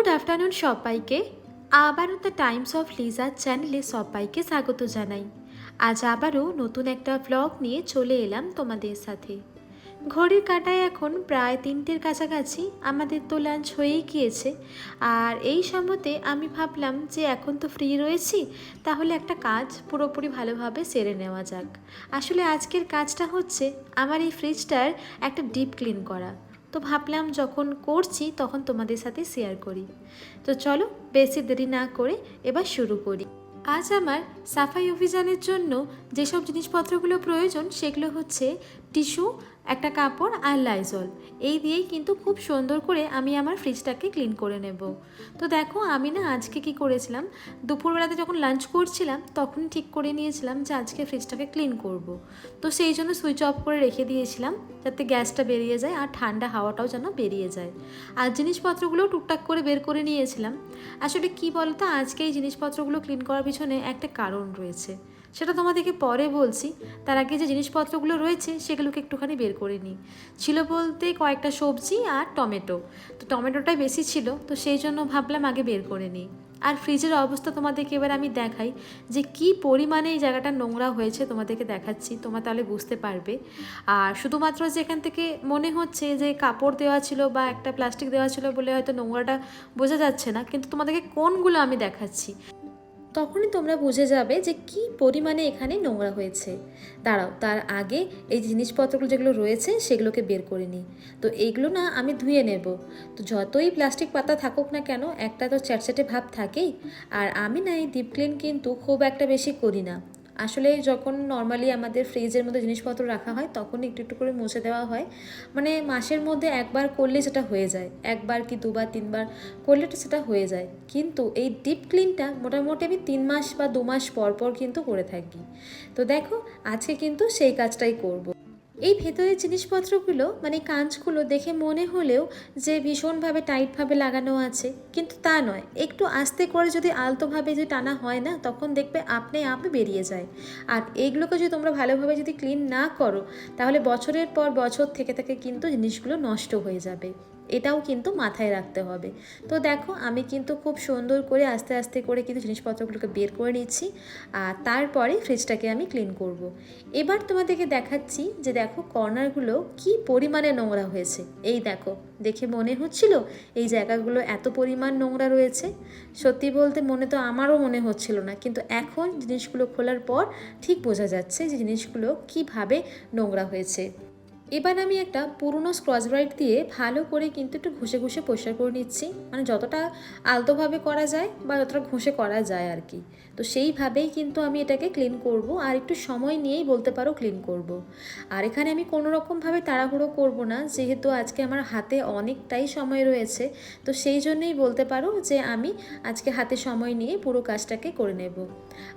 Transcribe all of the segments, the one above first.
Good afternoon সবাইকে। আবারও the Times of লিজার চ্যানেলে সবাইকে স্বাগত জানাই। আজ আবারও নতুন একটা ব্লগ নিয়ে চলে এলাম তোমাদের সাথে। ঘড়ির কাটায় এখন প্রায় তিনটের কাছাকাছি আমাদের তো লাঞ্চ হয়েই গিয়েছে। আর এই সময়তে আমি ভাবলাম যে এখন তো ফ্রি রয়েছি, তাহলে একটা কাজ পুরোপুরি ভালোভাবে সেরে নেওয়া যাক। আসলে আজকের কাজটা হচ্ছে আমার এই ফ্রিজটার একটা ডিপ ক্লিন করা। তো ভাবলাম যখন করছি তখন তোমাদের সাথে শেয়ার করি। তো চলো বেশি দেরি না করে এবার শুরু করি। আজ আমার সাফাই অভিযানের জন্য যেসব জিনিসপত্রগুলো প্রয়োজন সেগুলো হচ্ছে টিস্যু একটা কাপড় আর লাইজল এই দিয়েই কিন্তু খুব সুন্দর করে আমি আমার ফ্রিজটাকে ক্লিন করে নেব। তো দেখো, আমি না আজকে কি করেছিলাম? দুপুরবেলাতে যখন লাঞ্চ করছিলাম, তখন ঠিক করে নিয়েছিলাম যে আজকে ফ্রিজটাকে ক্লিন করব। তো সেই জন্য সুইচ অফ করে রেখে দিয়েছিলাম যাতে গ্যাসটা বেরিয়ে যায় আর ঠান্ডা হাওয়াটাও যেন বেরিয়ে যায়। আর জিনিসপত্রগুলো টুকটাক করে বের করে নিয়েছিলাম। আসলে কি বলতো, আজকে এই জিনিসপত্রগুলো ক্লিন করার পিছনে একটা কারণ রয়েছে। সেটা তোমাদেরকে পরে বলছি। তার আগে যে জিনিসপত্রগুলো রয়েছে, সেগুলোকে একটুখানি বের করে নিই। ছিল বলতে কয়েকটা সবজি আর টমেটো। তো টমেটোটাই বেশি ছিল, তো সেই জন্য ভাবলাম আগে বের করে নিই। আর ফ্রিজের অবস্থা তোমাদেরকে এবার আমি দেখাই, যে কি পরিমাণে এই জায়গাটা নোংরা হয়েছে তোমাদেরকে দেখাচ্ছি, তোমরা তাহলে বুঝতে পারবে। আর শুধুমাত্র যে এখান থেকে মনে হচ্ছে যে কাপড় দেওয়া ছিল বা একটা প্লাস্টিক দেওয়া ছিল বলে হয়তো নোংরাটা বোঝা যাচ্ছে না, কিন্তু তোমাদেরকে কোনগুলো আমি দেখাচ্ছি? তখনই তোমরা বুঝে যাবে যে কি পরিমাণে এখানে নোংরা হয়েছে। দাঁড়াও, তার আগে এই জিনিসপত্রগুলো যেগুলো রয়েছে সেগুলোকে বের করে নিই। তো এইগুলো না আমি ধুয়ে নেব। তো যতই প্লাস্টিক পাতা থাকুক না কেন, একটা তো চ্যাটচ্যাটে ভাব থাকেই। আর আমি না এই ডিপ ক্লিন কিন্তু খুব একটা বেশি করি না। আসলে যখন নর্মালি আমাদের ফ্রিজের মধ্যে জিনিসপত্র রাখা হয়, তখন একটু একটু করে মুছে দেওয়া হয়। মানে মাসের মধ্যে একবার করলে সেটা হয়ে যায়। একবার কি দুবার, তিনবার করলে তো সেটা হয়ে যায়। কিন্তু এই ডিপ ক্লিনটা মোটামুটি আমি তিন মাস বা দু মাস পর পর কিন্তু করে থাকি। তো দেখো, আজকে কিন্তু সেই কাজটাই করব। এই ভেতরের জিনিসপত্রগুলো মানে কাঁচগুলো দেখে মনে হলেও যে ভীষণভাবে টাইটভাবে লাগানো আছে, কিন্তু তা নয়। একটু আস্তে করে যদি আলতোভাবে যদি টানা হয় না, তখন দেখবে আপনি আপনি বেরিয়ে যায়। আর এইগুলোকে যদি তোমরা ভালোভাবে যদি ক্লিন না করো, তাহলে বছরের পর বছর থেকে থেকে কিন্তু জিনিসগুলো নষ্ট হয়ে যাবে। এটাও কিন্তু মাথায় রাখতে হবে। তো দেখো, আমি কিন্তু খুব সুন্দর করে আস্তে আস্তে করে কিন্তু জিনিসপত্রগুলোকে বের করে নিচ্ছি, আর তারপরে ফ্রিজটাকে আমি ক্লিন করব। এবার তোমাদেরকে দেখাচ্ছি যে দেখো কর্নারগুলো কি পরিমাণে নোংরা হয়েছে। এই দেখো, দেখে মনে হচ্ছিল এই জায়গাগুলো এত পরিমাণ নোংরা রয়েছে? সত্যি বলতে মনে তো আমারও মনে হচ্ছিল না, কিন্তু এখন জিনিসগুলো খোলার পর ঠিক বোঝা যাচ্ছে যে জিনিসগুলো কীভাবে নোংরা হয়েছে। এবার আমি একটা পুরনো স্ক্রচ ব্রাইট দিয়ে ভালো করে কিন্তু একটু ঘষে ঘষে পরিষ্কার করে নিচ্ছি। মানে যতটা আলতোভাবে করা যায় বা যতটা ঘষে করা যায় আর কি। তো সেইভাবেই কিন্তু আমি এটাকে ক্লিন করব আর একটু সময় নিয়েই বলতে পারো ক্লিন করব। আর এখানে আমি কোনো রকমভাবে তাড়াহুড়ো করব না, যেহেতু আজকে আমার হাতে অনেকটাই সময় রয়েছে। তো সেই জন্যই বলতে পারো যে আমি আজকে হাতে সময় নিয়ে পুরো কাজটাকে করে নেব।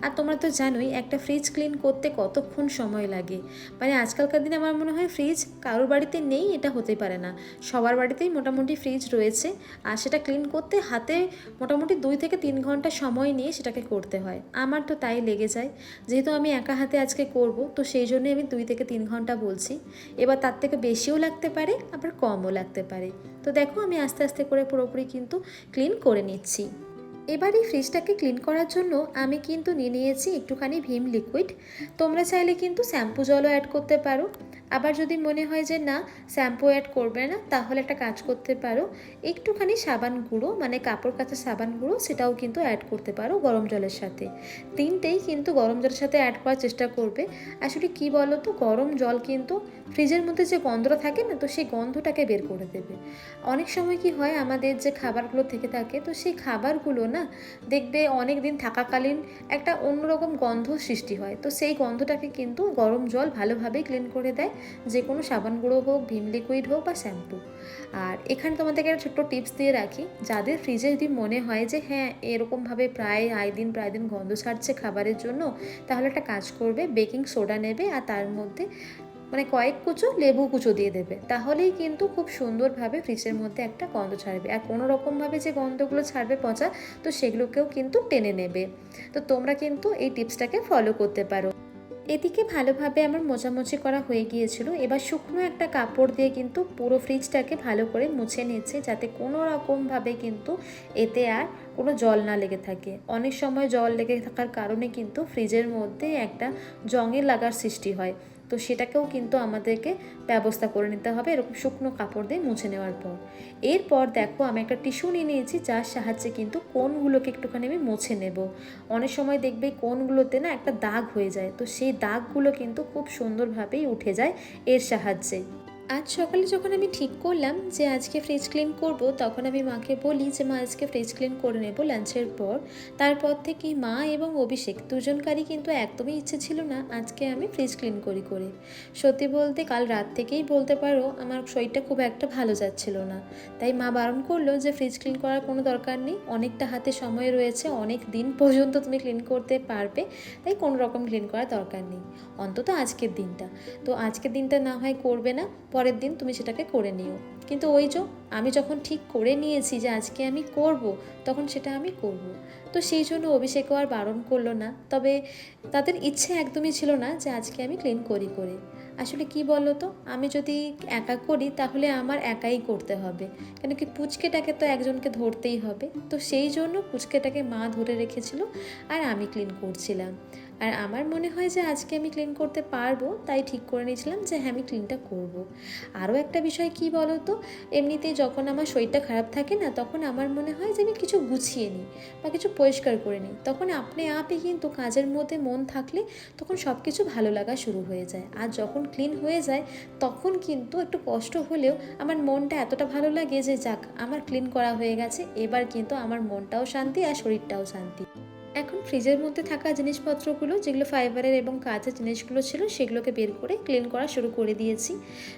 আর তোমরা তো জানোই একটা ফ্রিজ ক্লিন করতে কতক্ষণ সময় লাগে? মানে আজকালকার দিনে আমার মনে হয় ফ্রিজ কারোর বাড়িতে নেই, এটা হতে পারে না। সবার বাড়িতেই মোটামুটি ফ্রিজ রয়েছে, আর সেটা ক্লিন করতে হাতে মোটামুটি দুই থেকে তিন ঘণ্টা সময় নিয়ে সেটাকে করতে হয়। আমার তো তাই লেগে যায়। যেহেতু আমি একা হাতে আজকে করব, তো সেই জন্যই আমি দুই থেকে তিন ঘণ্টা বলছি। এবার তার থেকে বেশিও লাগতে পারে, আবার কমও লাগতে পারে। তো দেখো, আমি আস্তে আস্তে করে পুরোপুরি কিন্তু ক্লিন করে নিচ্ছি। এবার এই ফ্রিজটাকে ক্লিন করার জন্য আমি কিন্তু নিয়ে নিয়েছি একটুখানি ভীম লিকুইড তোমরা চাইলে কিন্তু শ্যাম্পু জলও অ্যাড করতে পারো। আবার যদি মনে হয় যে, না, শ্যাম্পু অ্যাড করবে না, তাহলে একটা কাজ করতে পারো। একটুখানি সাবান গুঁড়ো মানে কাপড় কাচা সাবান গুঁড়ো, সেটাও কিন্তু অ্যাড করতে পারো গরম জলের সাথে। তিনটেই কিন্তু গরম জলের সাথে অ্যাড করার চেষ্টা করবে। আসলে কি বলো তো গরম জল কিন্তু ফ্রিজের মধ্যে যে গন্ধটা থাকে না, তো সেই গন্ধটাকে বের করে দেবে। অনেক সময় কি হয়, আমাদের যে খাবারগুলো থেকে থাকে, তো সেই খাবারগুলো না, দেখবে অনেক দিন থাকাকালীন একটা অন্যরকম গন্ধ সৃষ্টি হয়। তো সেই গন্ধটাকে কিন্তু গরম জল ভালোভাবে ক্লিন করে দেয়। যে কোনো সাবান গুঁড়ো হোক, ভিম লিকুইড হোক বা শ্যাম্পু আর এখানে তোমাদেরকে একটা ছোট্ট টিপস দিয়ে রাখি। যাদের ফ্রিজে যদি মনে হয় যে হ্যাঁ এরকমভাবে প্রায়, আয় দিন, প্রায় দিন গন্ধ ছাড়ছে খাবারের জন্য, তাহলে একটা কাজ করবে বেকিং সোডা নেবে আর তার মধ্যে মানে কয়েক কুচো লেবু কুচো দিয়ে দেবে। তাহলেই কিন্তু খুব সুন্দরভাবে ফ্রিজের মধ্যে একটা গন্ধ ছাড়বে। আর কোনো রকমভাবে যে গন্ধগুলো ছাড়বে পচা, তো সেগুলোকেও কিন্তু টেনে নেবে। তো তোমরা কিন্তু এই টিপসটাকে ফলো করতে পারো। এদিকে ভালোভাবে আমার মোছামুছি করা হয়ে গিয়েছিল। এবার শুকনো একটা কাপড় দিয়ে কিন্তু পুরো ফ্রিজটাকে ভালো করে মুছে নিয়েছে যাতে কোনো রকমভাবে কিন্তু এতে আর কোনো জল না লেগে থাকে। অনেক সময় জল লেগে থাকার কারণে কিন্তু ফ্রিজের মধ্যে একটা জঙের লাগার সৃষ্টি হয়। তো সেটাকেও কিন্তু আমাদেরকে ব্যবস্থা করে নিতে হবে এরকম শুকনো কাপড় দিয়ে মুছে নেওয়ার পর। এরপর দেখো আমি একটা টিস্যু নিয়ে নিয়েছি, যার সাহায্যে কিন্তু কোনগুলোকে একটুখানি আমি মুছে নেব। অনেক সময় দেখবে কোনগুলোতে না একটা দাগ হয়ে যায়, তো সেই দাগগুলো কিন্তু খুব সুন্দরভাবেই উঠে যায় এর সাহায্যে। আজ সকালে যখন আমি ঠিক করলাম যে আজকে ফ্রিজ ক্লিন করব, তখন আমি মাকে বলি যে, মা, আজকে ফ্রিজ ক্লিন করে নেব লাঞ্চের পর। তারপর থেকেই মা এবং অভিষেক দুজনকারই কিন্তু একদমই ইচ্ছে ছিল না আজকে আমি ফ্রিজ ক্লিন করি করে। সত্যি বলতে কাল রাত থেকেই বলতে পারো আমার শরীরটা খুব একটা ভালো যাচ্ছিল না। তাই মা বারণ করল যে ফ্রিজ ক্লিন করার কোনো দরকার নেই, অনেকটা হাতে সময় রয়েছে, অনেক দিন পর্যন্ত তুমি ক্লিন করতে পারবে, তাই কোনো রকম ক্লিন করার দরকার নেই। অন্তত আজকের দিনটা। তো আজকের দিনটা না হয় করবে না। পরের দিন তুমি সেটাকে করে নিও। কিন্তু ওই যে আমি যখন ঠিক করে নিয়েছি যে আজকে আমি করব, তখন সেটা আমি করব। তো সেই জন্য অভিষেকও আর বারণ করল না। তবে তাদের ইচ্ছে একদমই ছিল না যে আজকে আমি ক্লিন করি করে। আসলে কি বলো তো আমি যদি একা করি, তাহলে আমার একাই করতে হবে। কেন কি পুচকেটাকে তো একজনকে ধরতেই হবে। তো সেই জন্য পুচকেটাকে মা ধরে রেখেছিল আর আমি ক্লিন করছিলাম। আর আমার মনে হয় যে আজকে আমি ক্লিন করতে পারব, তাই ঠিক করে নিয়েছিলাম যে হ্যাঁ আমি ক্লিনটা করব। আরও একটা বিষয় কি বলো তো এমনিতেই যখন আমার শরীরটা খারাপ থাকে না, তখন আমার মনে হয় যে আমি কিছু গুছিয়ে নিই বা কিছু পরিষ্কার করে নিই। তখন আপনি আপই কিন্তু কাজের মধ্যে মন থাকলে তখন সব কিছু ভালো লাগা শুরু হয়ে যায়। আর যখন ক্লিন হয়ে যায়, তখন কিন্তু একটু কষ্ট হলেও আমার মনটা এতটা ভালো লাগে যে যাক, আমার ক্লিন করা হয়ে গেছে, এবার কিন্তু আমার মনটাও শান্তি আর শরীরটাও শান্তি। এখন ফ্রিজের মধ্যে থাকা জিনিসপত্রগুলো, যেগুলো ফাইবারের এবং কাঁচের জিনিসগুলো ছিল, সেগুলোকে বের করে ক্লিন করা শুরু করে দিয়েছি।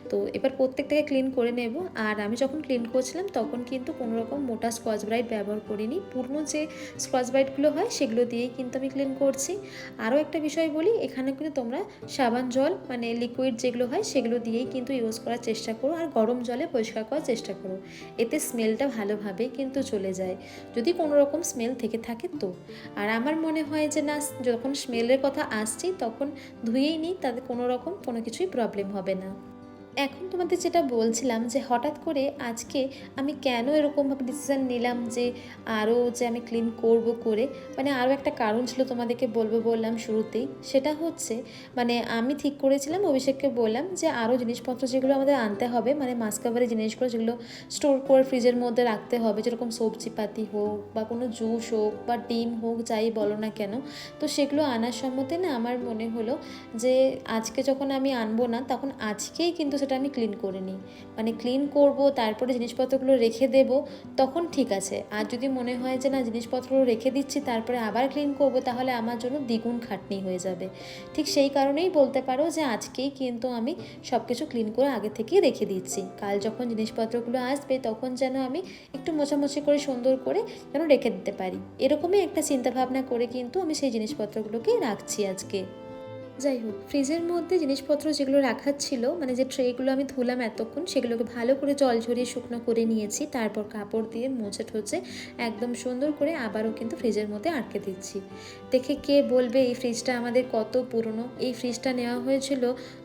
তো এবার প্রত্যেকটাকে ক্লিন করে নেব। আর আমি যখন ক্লিন করছিলাম, তখন কিন্তু কোনো রকম মোটা স্কচ ব্রাইট ব্যবহার করিনি। পুরনো যে স্কচ ব্রাইটগুলো হয়, সেগুলো দিয়েই কিন্তু আমি ক্লিন করছি। আরও একটা বিষয় বলি, এখানে কিন্তু তোমরা সাবান জল মানে লিকুইড যেগুলো হয়, সেগুলো দিয়েই কিন্তু ইউজ করার চেষ্টা করো। আর গরম জলে পরিষ্কার করার চেষ্টা করো। এতে স্মেলটা ভালোভাবে কিন্তু চলে যায়। যদি কোনো রকম স্মেল থেকে থাকে তো। আর আমার মনে হয় যে, না, যখন স্মেলের কথা আসছি, তখন ধুয়েই নিই, তাতে কোনো রকম কোনো কিছুই প্রবলেম হবে না। এখন তোমাদের যেটা বলছিলাম যে হঠাৎ করে আজকে আমি কেন এরকমভাবে ডিসিশান নিলাম যে আরও যে আমি ক্লিন করব করে মানে আরও একটা কারণ ছিল তোমাদেরকে বলব বললাম শুরুতেই, সেটা হচ্ছে মানে আমি ঠিক করেছিলাম, অভিষেককে বললাম যে আরও জিনিসপত্র যেগুলো আমাদের আনতে হবে মানে মাছ কাভারের জিনিসগুলো যেগুলো স্টোর করে ফ্রিজের মধ্যে রাখতে হবে, যেরকম সবজিপাতি হোক বা কোনো জুস হোক বা ডিম হোক, যাই বলো না কেন, তো সেগুলো আনার সম্মতে না আমার মনে হলো যে আজকে যখন আমি আনব না, তখন আজকেই কিন্তু সেটা আমি ক্লিন করে নিই। মানে ক্লিন করব, তারপরে জিনিসপত্রগুলো রেখে দেব, তখন ঠিক আছে। আর যদি মনে হয় যে না, জিনিসপত্রগুলো রেখে দিচ্ছি, তারপরে আবার ক্লিন করব, তাহলে আমার জন্য দ্বিগুণ খাটনি হয়ে যাবে। ঠিক সেই কারণেই বলতে পারো যে আজকেই কিন্তু আমি সব কিছু ক্লিন করে আগে থেকেই রেখে দিচ্ছি। কাল যখন জিনিসপত্রগুলো আসবে, তখন যেন আমি একটু মোছামুছি করে, সুন্দর করে যেন রেখে দিতে পারি। এরকমই একটা চিন্তাভাবনা করে কিন্তু আমি সেই জিনিসপত্রগুলোকে রাখছি আজকে। যাই হোক, ফ্রিজের মধ্যে জিনিসপত্র যেগুলো রাখার ছিল মানে যে ট্রেগুলো আমি ধুলাম এতক্ষণ, সেগুলোকে ভালো করে জল ঝরিয়ে শুকনো করে নিয়েছি। তারপর কাপড় দিয়ে মুছে ঠোচে একদম সুন্দর করে আবারও কিন্তু ফ্রিজের মধ্যে আটকে দিচ্ছি। দেখে কে বলবে এই ফ্রিজটা আমাদের কত পুরনো? এই ফ্রিজটা নেওয়া হয়েছিল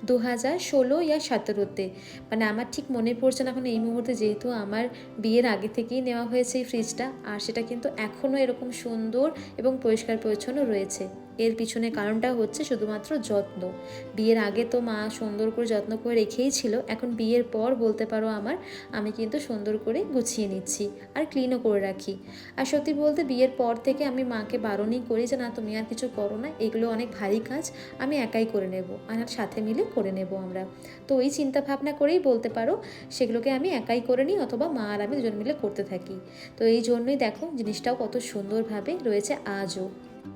দু হাজার ষোলো ইয়া সতেরোতে। মানে আমার ঠিক মনে পড়ছে না এখন এই মুহূর্তে, যেহেতু আমার বিয়ের আগে থেকেই নেওয়া হয়েছে এই ফ্রিজটা, আর সেটা কিন্তু এখনও এরকম সুন্দর এবং পরিষ্কার পরিচ্ছন্ন রয়েছে। এর পিছনে কারণটা হচ্ছে শুধুমাত্র যত্ন। বিয়ের আগে তো মা সুন্দর করে যত্ন করে রেখেই ছিল, এখন বিয়ের পর বলতে পারো আমার, আমি কিন্তু সুন্দর করে গুছিয়ে নিচ্ছি আর ক্লিনও করে রাখি। আর সত্যি বলতে বিয়ের পর থেকে আমি মাকে বারণই করি যে, না, তুমি আর কিছু করো না, এগুলো অনেক ভারী কাজ, আমি একাই করে নেব আর সাথে মিলে করে নেব আমরা। তো ওই চিন্তা ভাবনা করেই বলতে পারো, সেগুলোকে আমি একাই করে নিই অথবা মা আর আমি দুজন মিলে করতে থাকি। তো এই জন্যই দেখো, জিনিসটাও কত সুন্দরভাবে রয়েছে আজও।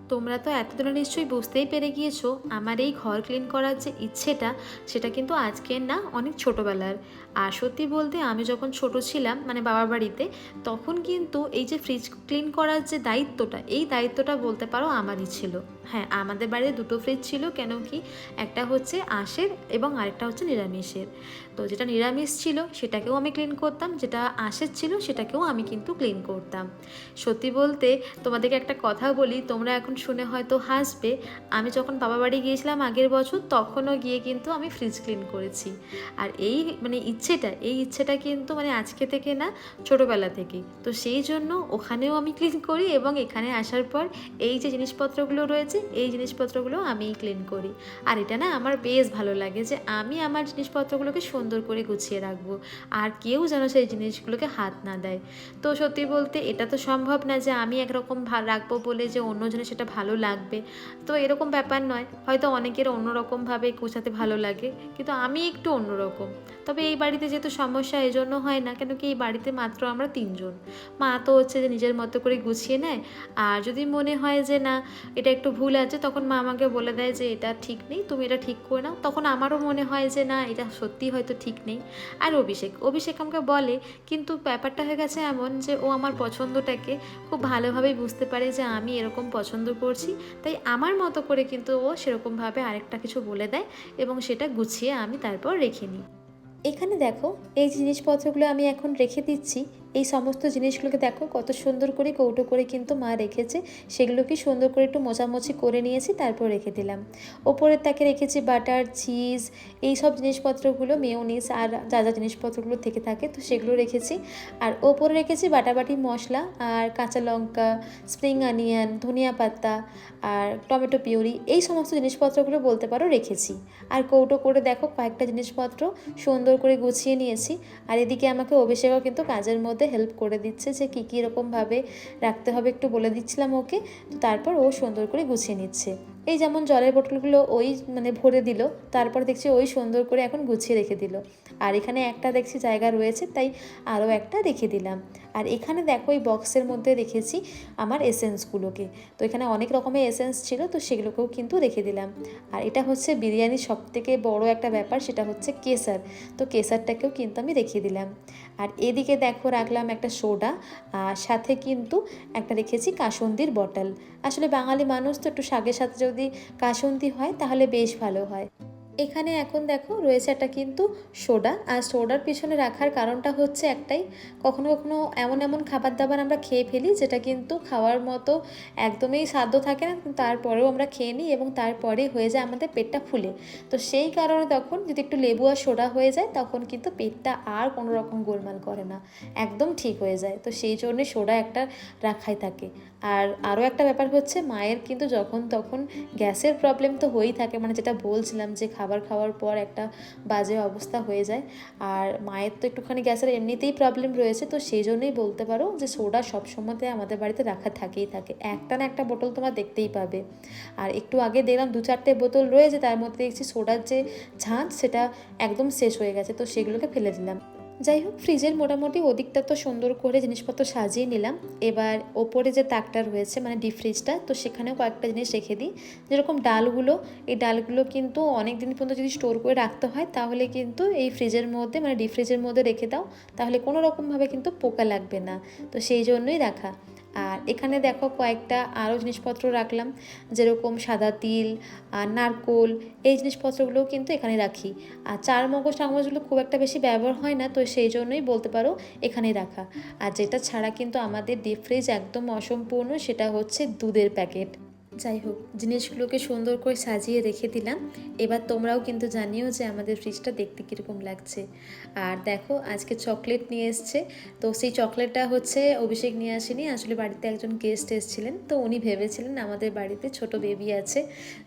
তোমরা তো এতদিনে নিশ্চয়ই বুঝতেই পেরে গিয়েছো, আমার এই ঘর ক্লিন করার যে ইচ্ছেটা, সেটা কিন্তু আজকের না, অনেক ছোটোবেলার। আর সত্যি বলতে আমি যখন ছোট ছিলাম মানে বাবার বাড়িতে, তখন কিন্তু এই যে ফ্রিজ ক্লিন করার যে দায়িত্বটা, এই দায়িত্বটা বলতে পারো আমারই ছিল। হ্যাঁ আমাদের বাড়িতে দুটো ফ্রিজ ছিল, কেন কি? একটা হচ্ছে আঁশের এবং আরেকটা হচ্ছে নিরামিষের। তো যেটা নিরামিষ ছিল, সেটাকেও আমি ক্লিন করতাম, যেটা আঁশের ছিল, সেটাকেও আমি কিন্তু ক্লিন করতাম। সত্যি বলতে তোমাদেরকে একটা কথা বলি, তোমরা এখন শুনে হয়তো হাসবে। আমি যখন বাবা বাড়ি গিয়েছিলাম আগের বছর, তখনও গিয়ে কিন্তু আমি ফ্রিজ ক্লিন করেছি। আর এই মানে ইচ্ছেটা, এই ইচ্ছেটা কিন্তু মানে আজকে থেকে না, ছোটোবেলা থেকে। তো সেই জন্য ওখানেও আমি ক্লিন করি এবং এখানে আসার পর এই যে জিনিসপত্রগুলো রয়েছে, এই জিনিসপত্রগুলো আমিই ক্লিন করি। আর এটা না আমার বেশ ভালো লাগে যে আমি আমার জিনিসপত্রগুলোকে সুন্দর করে গুছিয়ে রাখব। আর কেউ যেন সেই জিনিসগুলোকে হাত না দেয়। তো সত্যি বলতে এটা তো সম্ভব না যে আমি একরকম রাখব বলে যে অন্যজনে সেটা ভালো লাগবে। তো এরকম ব্যাপার নয়। হয়তো অনেকের অন্যরকমভাবে গোছাতে ভালো লাগে, কিন্তু আমি একটু অন্যরকম। তবে এই বাড়িতে যেহেতু সমস্যা এই জন্য হয় না। কেন কি এই বাড়িতে মাত্র আমরা তিনজন। মা তো হচ্ছে যে নিজের মতো করে গুছিয়ে নেয়। আর যদি মনে হয় যে না, এটা একটু ভুল আছে, তখন মা আমাকে বলে দেয় যে, এটা ঠিক নেই, তুমি এটা ঠিক করে নাও। তখন আমারও মনে হয় যে, না, এটা সত্যি হয়তো ঠিক নেই। আর অভিষেক অভিষেক আমাকে বলে, কিন্তু ব্যাপারটা হয়ে গেছে এমন যে, ও আমার পছন্দটাকে খুব ভালোভাবেই বুঝতে পারে যে, আমি এরকম পছন্দ করছি। তাই আমার মতো করে কিন্তু ও সেরকমভাবে আরেকটা কিছু বলে দেয় এবং সেটা গুছিয়ে আমি তারপর রেখে নিই। এখানে দেখো এই জিনিসপত্রগুলো আমি এখন রেখে দিচ্ছি। এই সমস্ত জিনিসগুলোকে দেখো, কত সুন্দর করে কৌটো করে কিন্তু মা রেখেছে। সেগুলোকে সুন্দর করে একটু মোছামুছি করে নিয়েছি, তারপর রেখে দিলাম। ওপরের তাকে রেখেছি বাটার, চিজ, এই সব জিনিসপত্রগুলো, মেয়োনিজ আর যা যা জিনিসপত্রগুলো থেকে থাকে, তো সেগুলো রেখেছি। আর ওপরে রেখেছি বাটাবাটি মশলা আর কাঁচা লঙ্কা, স্প্রিং অনিয়ন, ধনিয়া পাতা আর টমেটো পিউরি, এই সমস্ত জিনিসপত্রগুলো বলতে পারো রেখেছি। আর কৌটো করে দেখো, কয়েকটা জিনিসপত্র সুন্দর করে গুছিয়ে নিয়েছি। আর এদিকে আমাকে অভিষেকও কিন্তু কাজের মধ্যে হেল্প করে দিচ্ছে যে কী কী রকমভাবে রাখতে হবে একটু বলে দিচ্ছিলাম ওকে। তারপর ও সুন্দর করে গুছিয়ে নিচ্ছে। এই যেমন জলের বোতলগুলো ওই মানে ভরে দিল, তারপর দেখছি ওই সুন্দর করে এখন গুছিয়ে রেখে দিল। আর এখানে একটা দেখছি জায়গা রয়েছে, তাই আরও একটা রেখে দিলাম। আর এখানে দেখো এই বক্সের মধ্যে রেখেছি আমার এসেন্সগুলোকে তো এখানে অনেক রকমের এসেন্স ছিল, তো সেগুলোকেও কিন্তু রেখে দিলাম। আর এটা হচ্ছে বিরিয়ানির সব থেকে বড় একটা ব্যাপার, সেটা হচ্ছে কেসার। তো কেসারটাকেও কিন্তু আমি রেখে দিলাম। আর এদিকে দেখো রাখলাম একটা সোডা সাথে কিন্তু একটা রেখেছি কাসন্দির বটল। আসলে বাঙালি মানুষ তো একটু শাকের সাথে যদি কাসন্দি হয় তাহলে বেশ ভালো হয়। এখানে এখন দেখো রয়েছে একটা কিন্তু সোডা, আর সোডার পিছনে রাখার কারণটা হচ্ছে একটাই, কখনো কখনো এমন এমন খাবার দাবার আমরা খেয়ে ফেলি যেটা কিন্তু খাওয়ার মতো একদমই সাধ্য থাকে না, তারপরেও আমরা খেয়ে নিই এবং তারপরে হয়ে যায় আমাদের পেটটা ফুলে। তো সেই কারণে তখন যদি একটু লেবু আর সোডা হয়ে যায় তখন কিন্তু পেটটা আর কোনো রকম গোলমাল করে না, একদম ঠিক হয়ে যায়। তো সেই জন্যে সোডা একটা রাখাই থাকে। আর আরও একটা ব্যাপার হচ্ছে মায়ের কিন্তু যখন তখন গ্যাসের প্রবলেম তো হয়েই থাকে মানে যেটা বলছিলাম যে খাবার খাওয়ার পর একটা বাজে অবস্থা হয়ে যায়। আর মায়ের তো একটুখানি গ্যাসের এমনিতেই প্রবলেম রয়েছে, তো সেই জন্যই বলতে পারো যে সোডা সবসময়তে আমাদের বাড়িতে রাখা থাকেই থাকে। একটা না একটা বোতল তোমার দেখতেই পাবে। আর একটু আগে দেখলাম দু চারটে বোতল রয়েছে, তার মধ্যে দেখছি সোডার যে ঝাঁঝ সেটা একদম শেষ হয়ে গেছে, তো সেগুলোকে ফেলে দিলাম। যাই হোক ফ্রিজের মোটামুটি ওদিকটা তো সুন্দর করে জিনিসপত্র সাজিয়ে নিলাম। এবার ওপরে যে তাকটা রয়েছে মানে ডিপ ফ্রিজটা তো সেখানেও কয়েকটা জিনিস রেখে দিই। যেরকম ডালগুলো, এই ডালগুলো কিন্তু অনেক দিন পর্যন্ত যদি স্টোর করে রাখতে হয়, তাহলে কিন্তু এই ফ্রিজের মধ্যে মানে ডিপ ফ্রিজের মধ্যে রেখে দাও। তাহলে কোনো রকমভাবে কিন্তু পোকা লাগবে না। তো সেই জন্যই রাখা আর এখানে দেখো কয়েকটা আরও জিনিসপত্র রাখলাম, যেরকম সাদা তিল, আর নারকোল, এই জিনিসপত্রগুলোও কিন্তু এখানে রাখি। আর চার মগজ চামচগুলো খুব একটা বেশি ব্যবহার হয় না, তো সেই জন্যই বলতে পারো এখানে রাখা। আর যেটা ছাড়া কিন্তু আমাদের ডিপ ফ্রিজ একদম অসম্পূর্ণ, সেটা হচ্ছে দুধের প্যাকেট যাই হোক, জিনিসগুলোকে সুন্দর করে সাজিয়ে রেখে দিলাম। এবার তোমরাও কিন্তু জানিও যে আমাদের ফ্রিজটা দেখতে কীরকম লাগছে। আর দেখো, আজকে চকলেট নিয়ে এসছে। তো সেই চকলেটটা হচ্ছে অভিষেক নিয়ে আসেনি, আসলে বাড়িতে একজন গেস্ট এসেছিলেন। তো উনি ভেবেছিলেন আমাদের বাড়িতে ছোট বেবি আছে।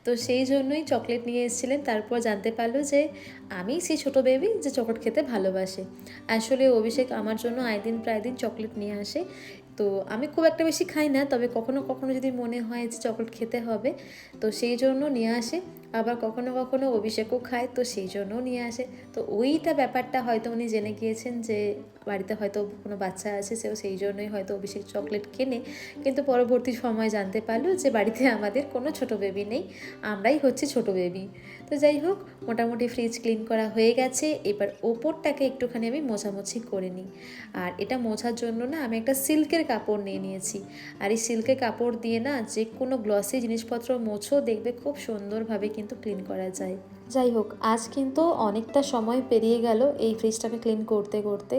তো সেই জন্যই চকলেট নিয়ে এসেছিলেন। তারপর জানতে পারল যে আমি সেই ছোট বেবি যে চকলেট খেতে ভালোবাসে। আসলে অভিষেক আমার জন্য আয় দিন প্রায় দিন চকলেট নিয়ে আসে। তো আমি খুব একটা বেশি খাই না, তবে কখনো কখনো যদি মনে হয় যে চকলেট খেতে হবে, তো সেই জন্য নিয়ে আসে। আবার কখনো কখনো অভিষেকও খায়, তো সেই জন্যও নিয়ে আসে। তো ওইটা ব্যাপারটা হয়তো উনি জেনে গিয়েছেন যে বাড়িতে হয়তো কোনো বাচ্চা আছে, সেও সেই জন্যই হয়তো অভিষেক চকলেট কেনে। কিন্তু পরবর্তী সময় জানতে পারল যে বাড়িতে আমাদের কোনো ছোট বেবি নেই, আমরাই হচ্ছে ছোট বেবি তো যাই হোক, মোটামুটি ফ্রিজ ক্লিন করা হয়ে গেছে। এবার ওপরটাকে একটুখানি আমি মোছামুছি করে নিই। আর এটা মোছার জন্য না আমি একটা সিল্কের কাপড় নিয়ে নিয়েছি। আর এই সিল্কের কাপড় দিয়ে না যে কোনো গ্লসি জিনিসপত্র মোছো, দেখবে খুব সুন্দরভাবে কিন্তু ক্লিন করা যায়। যাই হোক, আজ কিন্তু অনেকটা সময় পেরিয়ে গেল এই ফ্রিজটাকে ক্লিন করতে করতে।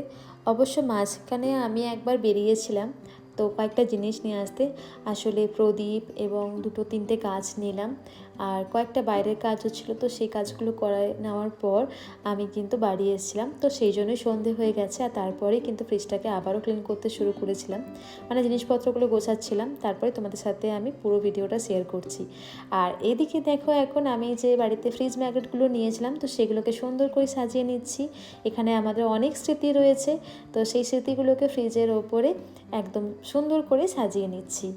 অবশ্য মাঝখানে আমি একবার বেরিয়েছিলাম, তো কয়েকটা জিনিস নিয়ে আসতে। আসলে প্রদীপ এবং দুটো তিনটে গাছ নিলাম। আর কয়েকটা বাইরের কাজও ছিল তো সেই কাজগুলো করায় নেওয়ার পর আমি কিন্তু বাড়ি এসেছিলাম। তো সেই জন্যই সন্ধে হয়ে গেছে আর তারপরে কিন্তু ফ্রিজটাকে আবারও ক্লিন করতে শুরু করেছিলাম। মানে জিনিসপত্রগুলো গোছাচ্ছিলাম, তারপরে তোমাদের সাথে আমি পুরো ভিডিওটা শেয়ার করছি। আর এদিকে দেখো এখন আমি যে বাড়িতে ফ্রিজ ম্যাগনেটগুলো নিয়েছিলাম, তো সেগুলোকে সুন্দর করে সাজিয়ে নিচ্ছি। এখানে আমাদের অনেক স্মৃতি রয়েছে, তো সেই স্মৃতিগুলোকে ফ্রিজের ওপরে একদম সুন্দর করে সাজিয়ে নিচ্ছি।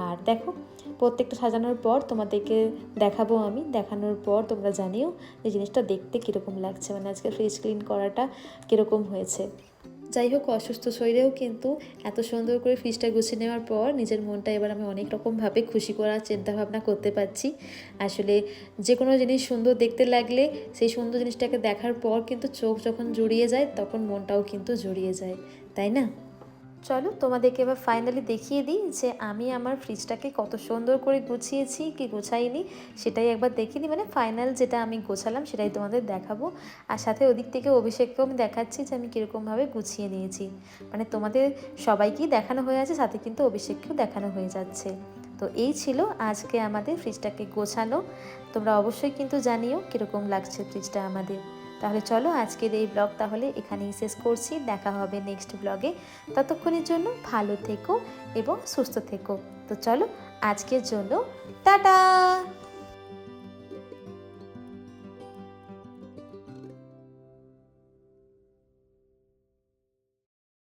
আর দেখো, প্রত্যেকটা সাজানোর পর তোমাদেরকে দেখাবো আমি। দেখানোর পর তোমরা জানিও যে জিনিসটা দেখতে কীরকম লাগছে মানে আজকে ফ্রিজ ক্লিন করাটা কীরকম হয়েছে। যাই হোক, অসুস্থ শরীরেও কিন্তু এত সুন্দর করে ফ্রিজটা গুছিয়ে নেওয়ার পর নিজের মনটা এবার আমি অনেক রকমভাবে খুশি করার চিন্তাভাবনা করতে পারছি। আসলে যে কোনো জিনিস সুন্দর দেখতে লাগলে সেই সুন্দর জিনিসটাকে দেখার পর কিন্তু চোখ যখন জুড়িয়ে যায়, তখন মনটাও কিন্তু জুড়িয়ে যায়, তাই না? চলো তোমাদেরকে এবার ফাইনালি দেখিয়ে দিই যে আমি আমার ফ্রিজটাকে কত সুন্দর করে গুছিয়েছি, কি গোছাইনি, সেটাই একবার দেখিয়ে দিই মানে ফাইনাল যেটা আমি গোছালাম সেটাই তোমাদের দেখাবো। আর সাথে ওদিক থেকে অভিষেককেও আমি দেখাচ্ছি যে আমি কীরকমভাবে গুছিয়ে নিয়েছি। মানে তোমাদের সবাইকেই দেখানো হয়ে আছে, সাথে কিন্তু অভিষেককেও দেখানো হয়ে যাচ্ছে। তো এই ছিল আজকে আমাদের ফ্রিজটাকে গোছানো। তোমরা অবশ্যই কিন্তু জানিও কীরকম লাগছে ফ্রিজটা আমাদের। তাহলে চলো আজকের এই ব্লগ তাহলে এখানেই শেষ করছি। দেখা হবে নেক্সট ব্লগে ততক্ষণের জন্য ভালো থেকো এবং সুস্থ থেকো। তো চলো আজকের জন্য টাটা!